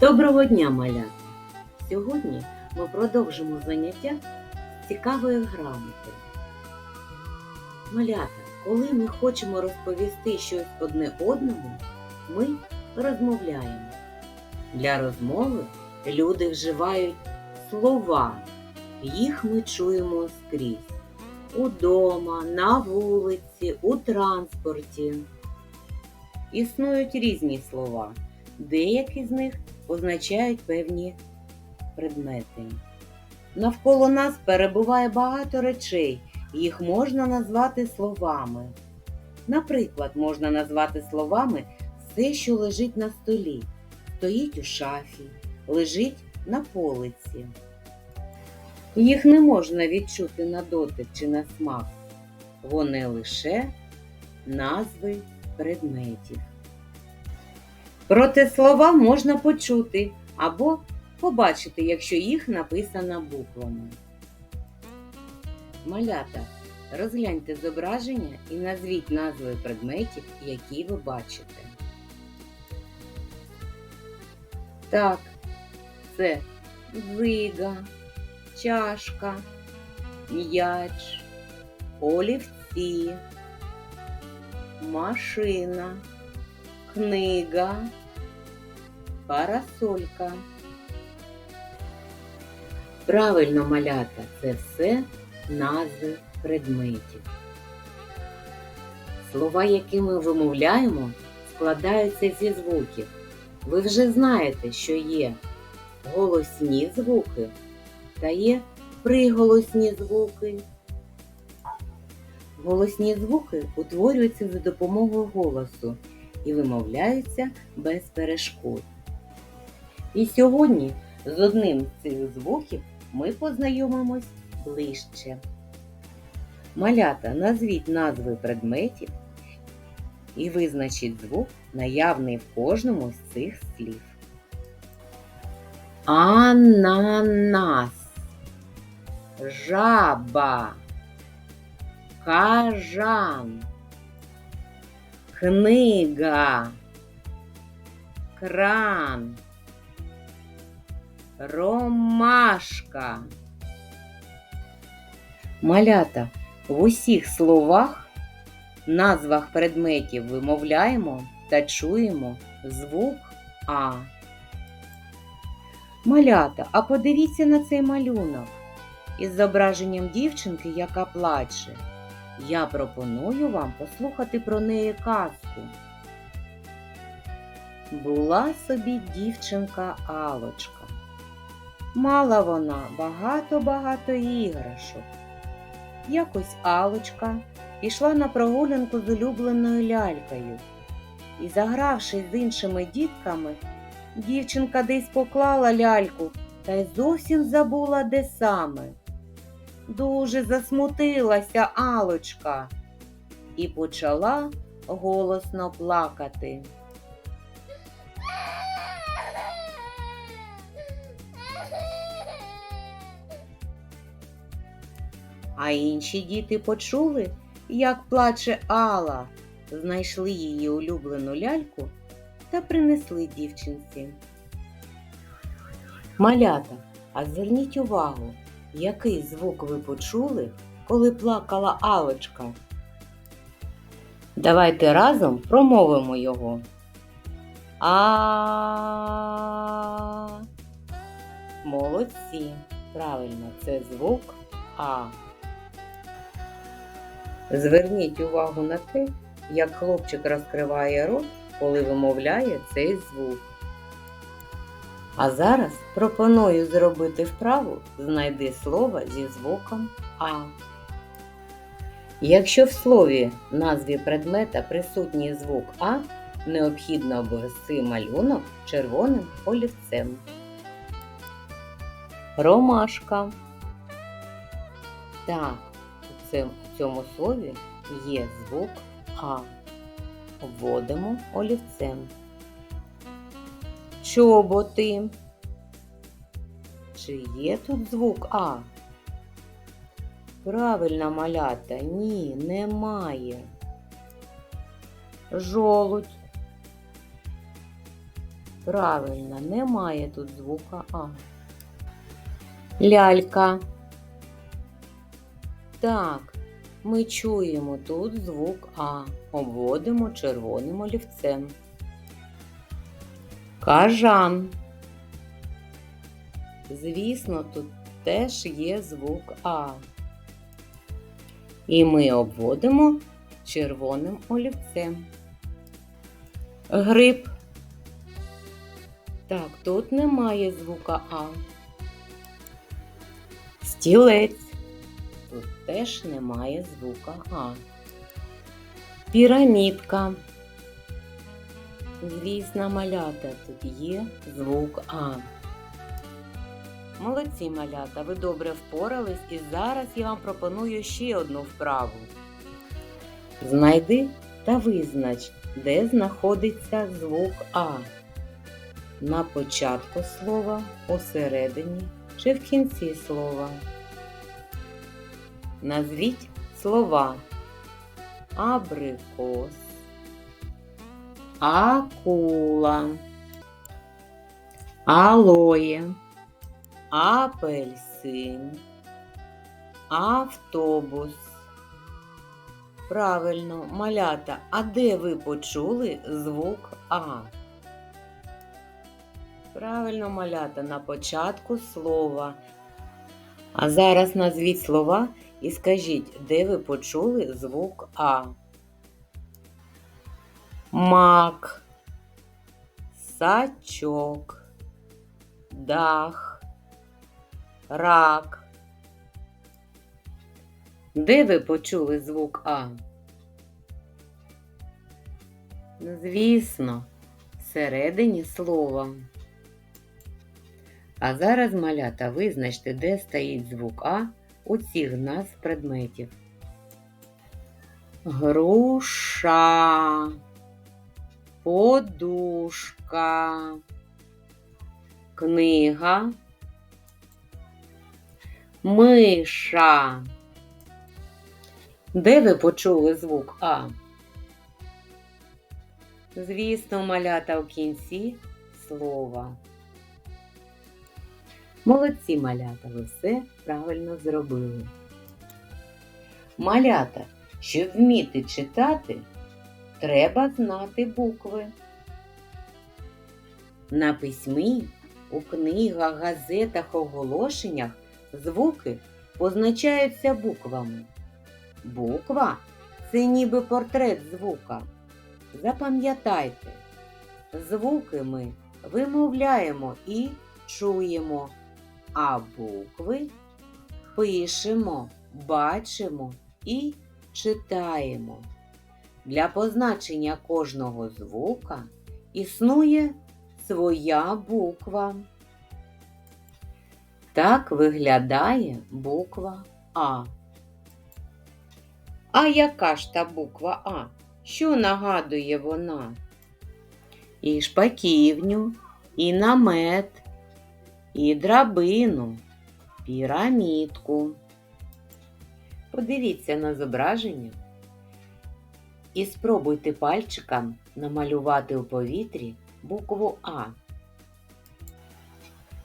Доброго дня, малята! Сьогодні ми продовжимо заняття з цікавої грамоти. Малята, коли ми хочемо розповісти щось одне одному, ми розмовляємо. Для розмови люди вживають слова. Їх ми чуємо скрізь. Удома, на вулиці, у транспорті. Існують різні слова. Деякі з них означають певні предмети. Навколо нас перебуває багато речей, їх можна назвати словами. Наприклад, можна назвати словами все, що лежить на столі, стоїть у шафі, лежить на полиці. Їх не можна відчути на дотик чи на смак. Вони лише назви предметів. Проте слова можна почути або побачити, якщо їх написано буквами. Малята, розгляньте зображення і назвіть назви предметів, які ви бачите. Так, це вига, чашка, м'яч, олівці, машина книга, парасолька. Правильно малята це все назви предметів. Слова, які ми вимовляємо, складаються зі звуків. Ви вже знаєте, що є голосні звуки та є приголосні звуки. Голосні звуки утворюються за допомогою голосу і вимовляються без перешкод. І сьогодні з одним з цих звуків ми познайомимось ближче. Малята назвіть назви предметів і визначіть звук, наявний в кожному з цих слів. Ананас, жаба, кажан, книга, кран, ромашка. Малята в усіх словах, назвах предметів вимовляємо та чуємо звук А. Малята, а подивіться на цей малюнок із зображенням дівчинки, яка плаче. Я пропоную вам послухати про неї казку. Була собі дівчинка Алочка. Мала вона багато-багато іграшок. Якось Алочка пішла на прогулянку з улюбленою лялькою і, загравшись з іншими дітками, дівчинка десь поклала ляльку та й зовсім забула, де саме. Дуже засмутилася Алочка і почала голосно плакати. А інші діти почули, як плаче Алла, знайшли її улюблену ляльку та принесли дівчинці. Малята, а зверніть увагу, який звук ви почули, коли плакала Алочка? Давайте разом промовимо його. А. Молодці. Правильно, це звук А. Зверніть увагу на те, як хлопчик розкриває рот, коли вимовляє цей звук. А зараз пропоную зробити вправу Знайди слово зі звуком А. Якщо в слові назві предмета присутній звук А, необхідно обвести малюнок червоним олівцем. Ромашка. Так, в цьому слові є звук А. Вводимо олівцем. Чоботи. Чи є тут звук А? Правильно, малята, ні, немає. Жолудь. Правильно, немає тут звука А. Лялька. Так, ми чуємо тут звук А. Обводимо червоним олівцем. Кажан. Звісно, тут теж є звук А. І ми обводимо червоним олівцем. Гриб. Так, тут немає звука А. Стілець. Теж немає звука А. Пірамідка. Звісно, малята, тут є звук А. Молодці малята, ви добре впорались і зараз я вам пропоную ще одну вправу. Знайди та визнач, де знаходиться звук А. На початку слова, усередині чи в кінці слова. Назвіть слова абрикос, акула, алоє, апельсин, автобус. Правильно, малята, а де ви почули звук А? Правильно, малята, на початку слова. А зараз назвіть слова і скажіть, де ви почули звук А. Мак, сачок, дах, рак. Де ви почули звук А? Звісно, всередині слова. А зараз, малята, визначте, де стоїть звук А у цих назв предметів. Груша, подушка, книга, миша. Де ви почули звук А? Звісно, малята в кінці слова. Молодці малята, ви все правильно зробили. Малята, щоб вміти читати, треба знати букви. На письмі, у книгах, газетах, оголошеннях звуки позначаються буквами. Буква це ніби портрет звука. Запам'ятайте, звуки ми вимовляємо і чуємо, а букви пишемо, бачимо і читаємо. Для позначення кожного звука існує своя буква. Так виглядає буква А. А яка ж та буква А? Що нагадує вона? І шпаківню, і намет, і драбину, пірамідку. Подивіться на зображення і спробуйте пальчиком намалювати у повітрі букву А.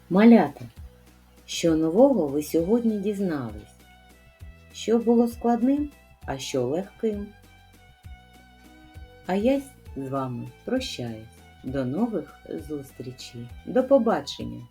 Малята, що нового ви сьогодні дізнались? Що було складним, а що легким? А я з вами прощаюсь. До нових зустрічей. До побачення!